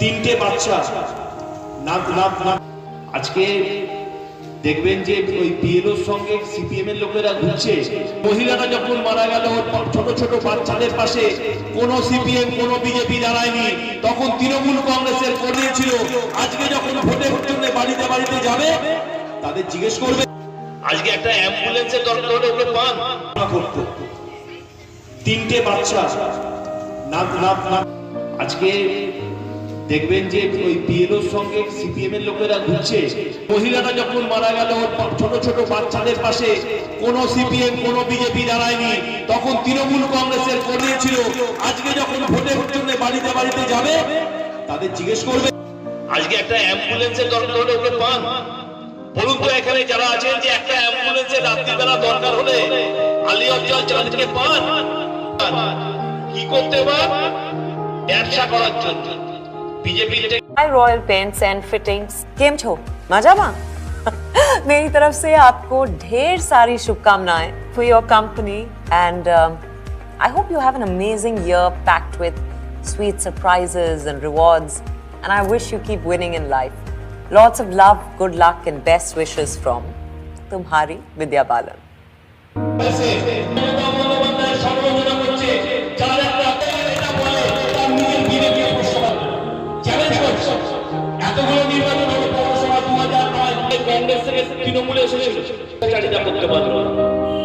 তিনটে বাচ্চা। নাক আজকে দেখবেন যে ওই বিএলওর সঙ্গে সিপিএম এর লোকেরা ঘুরছে। মহিলারা যখন মারা গেল ছোট ছোট বাচ্চাদের পাশে কোনো সিপিএম, কোনো বিজেপি দাঁড়ায়নি। তখন তৃণমূল কংগ্রেসের করিয়েছিল আজকে যখন ভোটের জন্য বাড়িতে বাড়িতে যাবে, তাদের জিজ্ঞেস করবে, আজকে একটা অ্যাম্বুলেন্সের দরকার হলে ওগুলো পান করতে। তিনটে বাচ্চা। নাক আজকে দেখবেন যে ওই বিএলওর সঙ্গে সিপিএম এর লোকেরা ঘুরছে। মহিলারা যখন মারা গেল, ছোট ছোট বাচ্চাদের পাশে কোন সিপিএম কোনো বিজেপি দাঁড়ায়নি। তখন তৃণমূল কংগ্রেসের করিয়েছিল আজকে যখন ভোটের জন্য বাড়িতে বাড়িতে যাবে, তাদের জিজ্ঞেস করবে। আজকে একটা অ্যাম্বুলেন্সের দরকার হলে ওগুলো পান। বলুন তো এখানে যারা আছেন যে একটা অ্যাম্বুলেন্সের রাত্রিবেলা দরকার হলে আলী অঞ্চল চাঁদকে পান। কি করতে পার ব্যবসা করার জন্য। My royal pants and fittings. केम छो? मजा माँ? मेरी तरफ से आपको ढेर सारी शुभकामनाएं for your company and um, I hope you have an amazing year packed with sweet surprises and rewards and I wish you keep winning in life. Lots of love, good luck and best wishes from तुम्हारी विद्या बालन. তৃণমূলে এসেছিল। চারিতা করতে পারব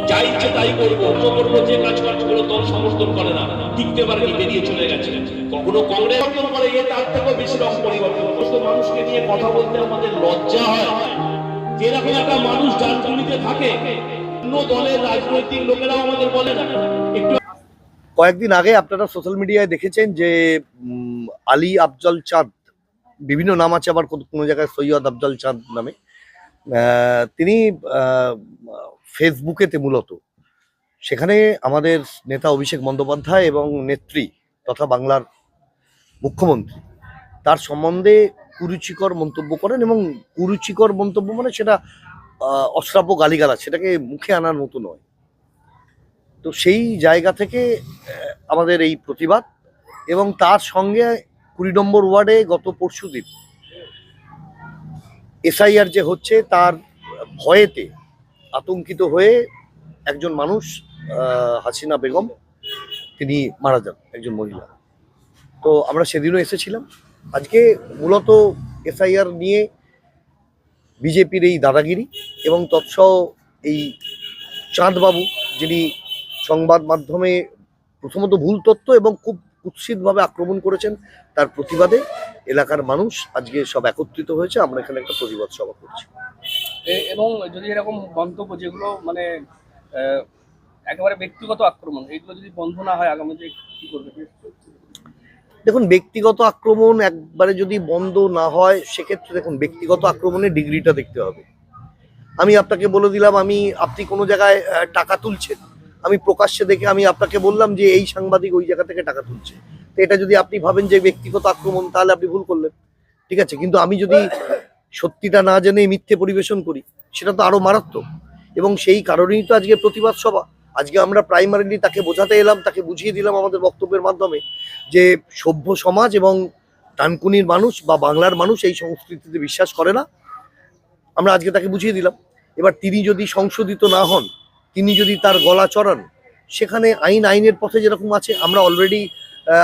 যা ইচ্ছে তাই করব অন্য করব, যে কাজ কাজগুলো দল সমর্থন করে না, টিকতে পারেনি, বেরিয়ে চলে গেছে। কখনো কংগ্রেস সমর্থন করে, এ তার থেকেও বেশি রং পরিবর্তন। সমস্ত মানুষকে নিয়ে কথা বলতে আমাদের লজ্জা হয়। যেরকম একটা মানুষ ডানকুনিতে থাকে, অন্য দলের রাজনৈতিক লোকেরাও আমাদের বলে না। একটু কয়েকদিন আগে আপনারা সোশ্যাল মিডিয়ায় দেখেছেন যে আলী আফজল চাঁদ, বিভিন্ন নাম আছে আবার কোনো জায়গায় সৈয়দ আফজল চাঁদ নামে। তিনি ফেসবুকেতে মূলত। সেখানে আমাদের নেতা অভিষেক বন্দ্যোপাধ্যায় এবং নেত্রী তথা বাংলার মুখ্যমন্ত্রী, তার সম্বন্ধে কুরুচিকর মন্তব্য করেন এবং কুরুচিকর মন্তব্য মানে সেটা অশ্রাব্য গালিগালা সেটাকে মুখে আনার মতো নয়। তো সেই জায়গা থেকে আমাদের এই প্রতিবাদ এবং তার সঙ্গে কুড়ি নম্বর ওয়ার্ডে গত পরশু দিন এসআইআর যে হচ্ছে তার ভয়েতে আতঙ্কিত হয়ে একজন মানুষ হাসিনা বেগম, তিনি মারা যান, একজন মহিলা। তো আমরা সেদিনও এসেছিলাম। আজকে মূলত এসআইআর নিয়ে বিজেপির এই দাদাগিরি এবং তৎসহ এই চাঁদবাবু, যিনি সংবাদ মাধ্যমে প্রথমত ভুল তথ্য এবং খুব কুৎসিতভাবে আক্রমণ করেছেন তার প্রতিবাদে এলাকার মানুষ আজকে সব একত্রিত হয়েছে। আমরা এখানে একটা প্রতিবাদ সভা করছি। এবং যদি এরকম মন্তব্য যেগুলো মানে একেবারে ব্যক্তিগত আক্রমণ এগুলো যদি বন্ধ না হয় আগামীতে কি করবে? দেখুন ব্যক্তিগত আক্রমণ একবারে যদি বন্ধ না হয় সেক্ষেত্রে দেখুন ব্যক্তিগত আক্রমণের ডিগ্রিটা দেখতে হবে। আমি আপনাকে বলে দিলাম আমি আপনি কোনো জায়গায় টাকা তুলছেন আমি প্রকাশ্যে দেখে আমি আপনাকে বললাম যে এই সাংবাদিক ওই জায়গা থেকে টাকা তুলছে। তো এটা যদি আপনি ভাবেন যে ব্যক্তিগত আক্রমণ, তাহলে আপনি ভুল করলেন। ঠিক আছে? কিন্তু আমি যদি সত্যিটা না জেনে মিথ্যে পরিবেশন করি, সেটা তো আরও মারাত্মক। এবং সেই কারণেই তো আজকে প্রতিবাদ সভা। আজকে আমরা প্রাইমারিলি তাকে বোঝাতে এলাম, তাকে বুঝিয়ে দিলাম আমাদের বক্তব্যের মাধ্যমে যে সভ্য সমাজ এবং ডানকুনির মানুষ বা বাংলার মানুষ এই সংস্কৃতিতে বিশ্বাস করে না। আমরা আজকে তাকে বুঝিয়ে দিলাম। এবার তিনি যদি সংশোধিত না হন তিনি যদি তার গলা চড়ান, সেখানে আইন, আইনের পথে যেরকম আছে, আমরা অলরেডি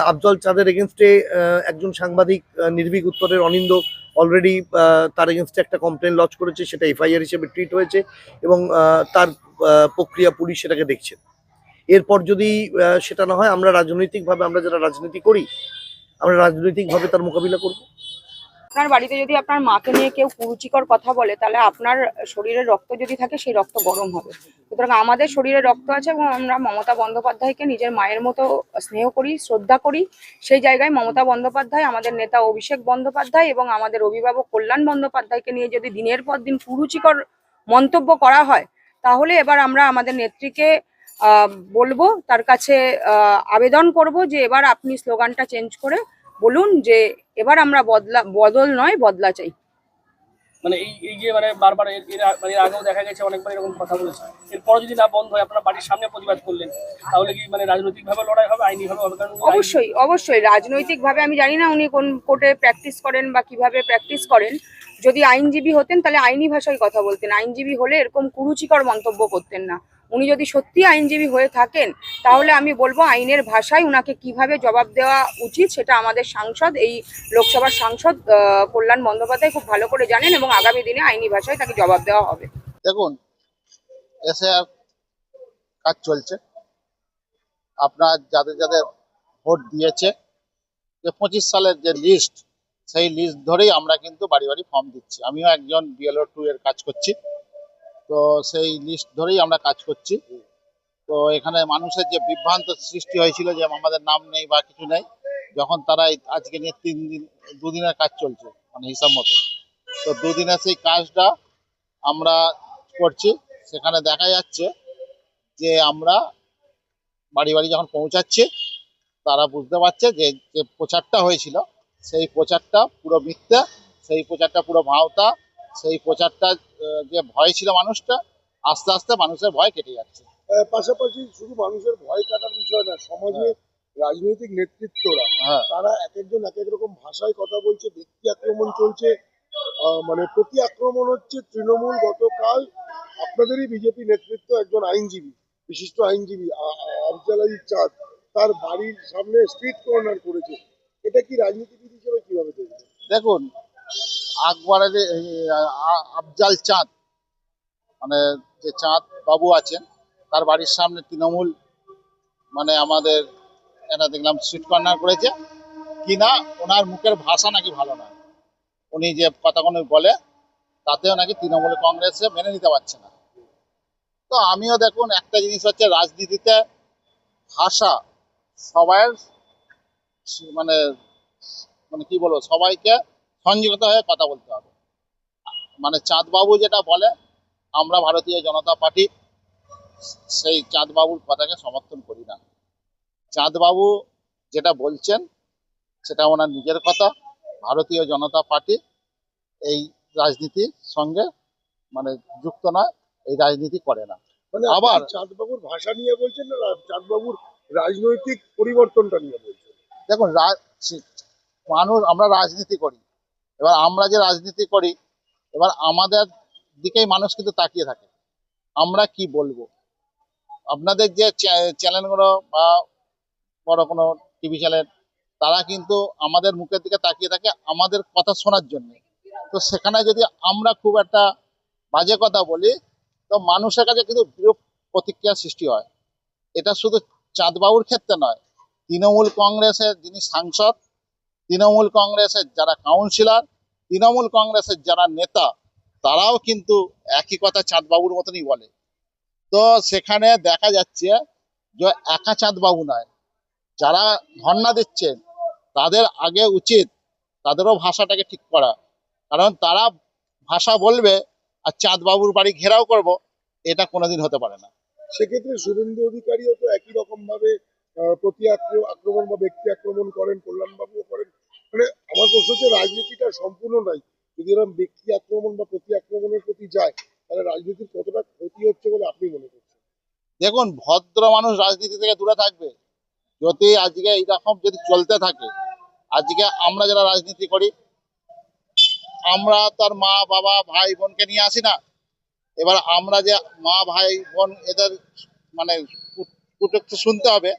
আফজল চাঁদের এগেনস্টে একজন সাংবাদিক নির্ভীক উত্তরের অনিন্দ অলরেডি তার এগেনস্টে একটা কমপ্লেন লঞ্চ করেছে, সেটা এফআইআর হিসেবে ট্রিট হয়েছে এবং তার প্রক্রিয়া পুলিশ সেটাকে দেখছে। এরপর যদি সেটা না হয়, আমরা রাজনৈতিকভাবে, আমরা যারা রাজনীতি করি, আমরা রাজনৈতিকভাবে তার মোকাবিলা করব। আপনার বাড়িতে যদি আপনার মাকে নিয়ে কেউ কুরুচিকর কথা বলে, তাহলে আপনার শরীরে রক্ত যদি থাকে, সেই রক্ত গরম হবে। সুতরাং আমাদের শরীরে রক্ত আছে এবং আমরা মমতা বন্দ্যোপাধ্যায়কে নিজের মায়ের মতো স্নেহ করি, শ্রদ্ধা করি। সেই জায়গায় মমতা বন্দ্যোপাধ্যায়, আমাদের নেতা অভিষেক বন্দ্যোপাধ্যায় এবং আমাদের অভিভাবক কল্যাণ বন্দ্যোপাধ্যায়কে নিয়ে যদি দিনের পর দিন কুরুচিকর মন্তব্য করা হয়, তাহলে এবার আমরা আমাদের নেত্রীকে বলব, তার কাছে আবেদন করব যে এবার আপনি স্লোগানটা চেঞ্জ করে বলুন যে এবার আমরা বদলা বদল নয় বদলা চাই। মানে এই এই যে মানে বারবার মানে আগেও দেখা গেছে অনেকবার এরকম কথা বলেছে। এরপর যদি না বন্ধ হয় আপনারা বাড়ির সামনে প্রতিবাদ করলেন তাহলে কি মানে রাজনৈতিক ভাবে লড়াই হবে আইনি হবে? কারণ অবশ্যই অবশ্যই। রাজনৈতিকভাবে আমি জানি না উনি কোন কোর্টে প্র্যাকটিস করেন বা কীভাবে প্র্যাকটিস করেন। যদি আইনজীবী হতেন তাহলে আইনি ভাষায় কথা বলতেন। আইনজীবী হলে এরকম কুরুচিকর মন্তব্য করতেন না। উনি যদি সত্যি আইনজীবী হয়ে থাকেন, তাহলে আমি বলব আইনের ভাষায় উনাকে কীভাবে জবাব দেওয়া উচিত সেটা আমাদের সাংসদ, এই লোকসভার সাংসদ কল্যাণ বন্দ্যোপাধ্যায় খুব ভালো করে জানেন এবং আগামী দিনে আইনি ভাষায় তাকে জবাব দেওয়া হবে। দেখুন কাজ চলছে। আপনার যাদের যাদের ভোট দিয়েছে, যে পঁচিশ সালের যে লিস্ট সেই লিস্ট ধরেই আমরা কিন্তু বাড়ি বাড়ি ফর্ম দিচ্ছি। আমিও একজন বিএলও টু এর কাজ করছি। তো সেই লিস্ট ধরেই আমরা কাজ করছি। তো এখানে মানুষের যে বিভ্রান্ত সৃষ্টি হয়েছিল, যে আমাদের নাম নেই বা কিছু নেই, যখন তারা আজকে নিয়ে তিন দিন, দুদিনের কাজ চলছে মানে হিসাব মতো। তো দুদিনের সেই কাজটা আমরা করছি। সেখানে দেখা যাচ্ছে যে আমরা বাড়ি বাড়ি যখন পৌঁছাচ্ছি, তারা বুঝতে পারছে যে যে প্রচারটা হয়েছিল, সেই প্রচারটা পুরো মিথ্যা, সেই প্রচারটা পুরো ভাওতা সেই প্রচারটা যে ভয় ছিল মানুষটা আস্তে আস্তে মানুষের ভয় কেটে যাচ্ছে। পাশাপাশি শুধু মানুষের ভয় কাটার বিষয় না সমাজে রাজনৈতিক নেতৃত্বরা হ্যাঁ। তারা এক একজন এক এক রকম ভাষায় কথা বলছে ব্যক্তি আক্রমণ চলছে। মানে প্রতি আক্রমণ হচ্ছে তৃণমূল গতকাল আপনাদেরই বিজেপি নেতৃত্ব একজন আইনজীবী বিশিষ্ট আইনজীবী আফজাল আলী চাঁদ তার বাড়ির সামনে স্ট্রিট কর্নার করেছে। এটা কি রাজনীতিবিদ হিসেবে কীভাবে দেখবেন? দেখুন আকবরের আফজাল চাঁদ মানে যে চাঁদ বাবু আছেন, তার বাড়ির সামনে তৃণমূল মানে আমাদের এটা দেখলাম সুইট কর্নার করেছে। কিনা ওনার মুখের ভাষা নাকি ভালো নয়। উনি যে কথাগুলো বলে, তাতেও নাকি তৃণমূল কংগ্রেসে মেনে নিতে পারছে না। তো আমিও দেখুন, একটা জিনিস হচ্ছে রাজনীতিতে ভাষা সবাই মানে মানে কি বলব, সবাইকে সংযত হয়ে কথা বলতে হবে। মানে চাঁদবাবু যেটা বলে আমরা ভারতীয় জনতা পার্টি সেই চাঁদবাবুর কথাকে সমর্থন করি না। চাঁদবাবু যেটা বলছেন সেটা ওনার নিজের কথা। ভারতীয় জনতা পার্টি এই রাজনীতির সঙ্গে মানে যুক্ত নয় এই রাজনীতি করে না। মানে আবার- চাঁদবাবুর ভাষা নিয়ে বলছেন না চাঁদবাবুর রাজনৈতিক পরিবর্তনটা নিয়ে বলছেন? দেখুন মানুষ আমরা রাজনীতি করি। এবার আমরা যে রাজনীতি করি, এবার আমাদের দিকেই মানুষ কিন্তু তাকিয়ে থাকে। আমরা কি বলব? আপনাদের যে চ্যা- চ্যানেলগুলো বা বড় কোনো টিভি চ্যানেল, তারা কিন্তু আমাদের মুখের দিকে তাকিয়ে থাকে আমাদের কথা শোনার জন্য। তো সেখানে যদি আমরা খুব একটা বাজে কথা বলি, তো মানুষের কাছে কিন্তু বিরূপ প্রতিক্রিয়া সৃষ্টি হয়। এটা শুধু চাঁদবাবুর ক্ষেত্রে নয়, তৃণমূল কংগ্রেসের যিনি সাংসদ, তৃণমূল কংগ্রেসের যারা কাউন্সিলর তৃণমূল কংগ্রেসের যারা নেতা, তারাও কিন্তু একই কথা চাঁদবাবুর মতনই বলে। তো সেখানে দেখা যাচ্ছে যে একা চাঁদবাবু নয়, যারা ধর্ণা দিচ্ছেন, তাদের আগে উচিত তাদেরও ভাষাটাকে ঠিক করা। কারণ তারা ভাষা বলবে আর চাঁদবাবুর বাড়ি ঘেরাও করব, এটা কোনোদিন হতে পারে না। সেক্ষেত্রে শুভেন্দু অধিকারীও তো একই রকম ভাবে প্রতি আক্র- আক্রমণ বা ব্যক্তি আক্রমণ করেন, কল্যাণবাবুও করেন। মানে আমার প্রশ্ন হচ্ছে রাজনীতিটা সম্পূর্ণ নাই। যদি এরকম ব্যক্তি আক্রমণ বা প্রতি আক্রমণের প্রতি যায়, তাহলে রাজনীতির কতটা ক্ষতি হচ্ছে বলে আপনি মনে করছেন? দেখুন, ভদ্র মানুষ রাজনীতি থেকে দূরে থাকবে। যদি আজকে এইরকম যদি চলতে থাকে, আজকে আমরা যারা রাজনীতি করি, আমরা তার মা, বাবা, ভাই, বোনকে নিয়ে আসি না। এবার আমরা যে মা, ভাই, বোন এদের মানে শুনতে হবে,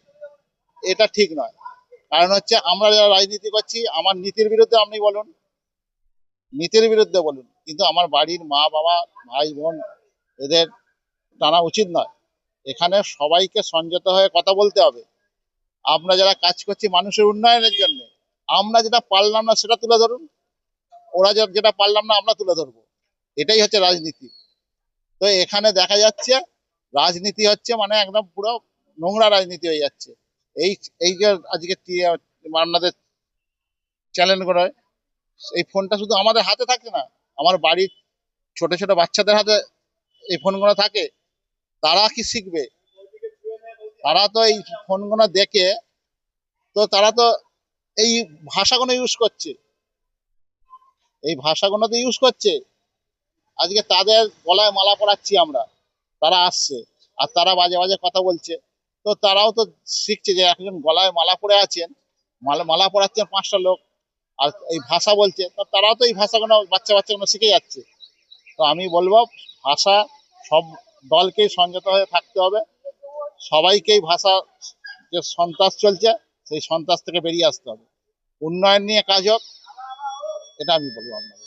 এটা ঠিক নয়। কারণ হচ্ছে আমরা যারা রাজনীতি করছি, আমার নীতির বিরুদ্ধে আপনি বলুন। নীতির বিরুদ্ধে বলুন। কিন্তু আমার বাড়ির মা বাবা, ভাই বোন, এদের টানা উচিত নয়। এখানে সবাইকে সংযত হয়ে কথা বলতে হবে। আমরা যারা কাজ করছি মানুষের উন্নয়নের জন্য, আমরা যেটা পারলাম না সেটা তুলে ধরুন। ওরা যেটা পারলাম না আমরা তুলে ধরবো। এটাই হচ্ছে রাজনীতি। তো এখানে দেখা যাচ্ছে, রাজনীতি হচ্ছে মানে একদম পুরো নোংরা রাজনীতি হয়ে যাচ্ছে। এই এই যে আজকে আপনাদের চ্যানেলগুলো এই ফোনটা শুধু আমাদের হাতে থাকে না, আমার বাড়ির ছোট ছোট বাচ্চাদের হাতে এই ফোনগুলো থাকে, তারা কি শিখবে? তারা তো এই ফোনগুলো দেখে, তো তারা তো এই ভাষাগুলো ইউজ করছে। এই ভাষাগুলো তো ইউজ করছে। আজকে তাদের গলায় মালা পড়াচ্ছি আমরা, তারা আসছে, আর তারা বাজে বাজে কথা বলছে। তো তারাও তো শিখছে যে একজন গলায় মালা পরে আছেন, মালা মালা পরাচ্ছেন পাঁচটা লোক, আর এই ভাষা বলছে, তো তারাও তো এই ভাষাগুলো বাচ্চা বাচ্চাগুলো শিখে যাচ্ছে। তো আমি বলব, ভাষা সব দলকেই সংযত হয়ে থাকতে হবে, সবাইকেই ভাষা যে সন্ত্রাস চলছে, সেই সন্ত্রাস থেকে বেরিয়ে আসতে হবে। উন্নয়ন নিয়ে কাজ হোক, এটা আমি বলব আপনাকে